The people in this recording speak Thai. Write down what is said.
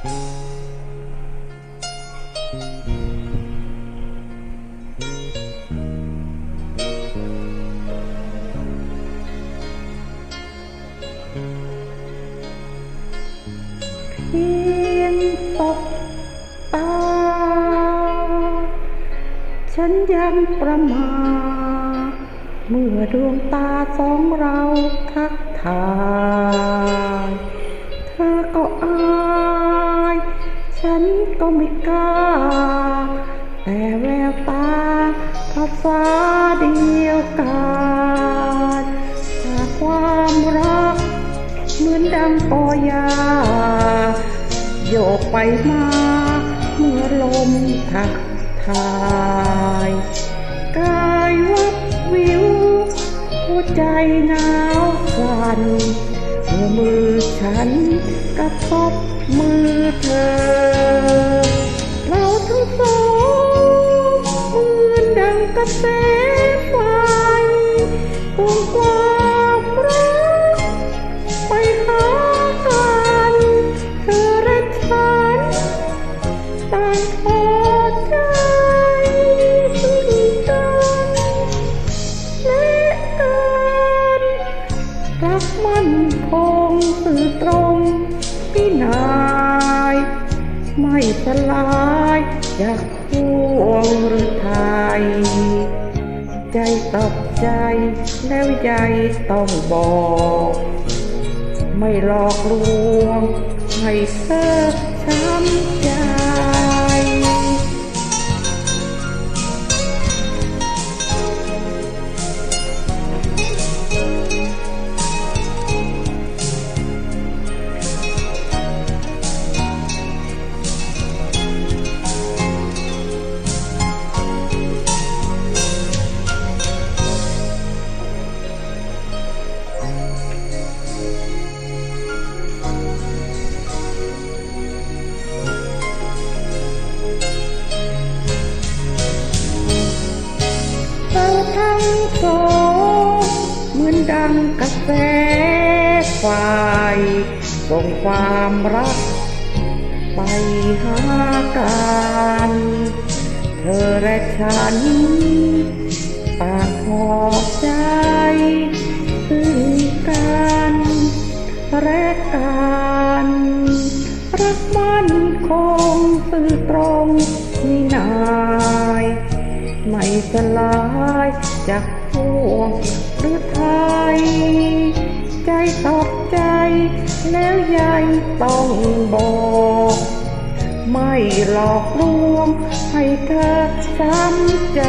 เพียงตกตาฉันยังประมาทเมื่อดวงตาสองเราทักทาย เธอก็อา นก็ไม่กล้า แต่แววตาภาษาเดียวกันจากความรัก เหมือนดังปอยา โยกไปมาเมื่อลมทักทายกายวับวิว หัวใจหนาวสั่น เมื่อมือฉันกระทบมือเธอ เราทั้งสองเหมือนดังกระแสไฟส่งควาง ตรงพี่นายไม่สลายจากพวงหรือไทย ใจตอบใจแล้วใจต้องบอก ไม่หลอกลวงให้เธอช้ำ ดังกระแสไฟส่งความรัก ไปหากันเธอและฉันต่างขอบใจซึ่งกันและกันรักมันคงสื่อตรงนี่นา สลายจากพวงหรือไทย ใจตอบใจแล้วยายต้องบอก ไม่หลอกลวงให้เธอซ้ำใจ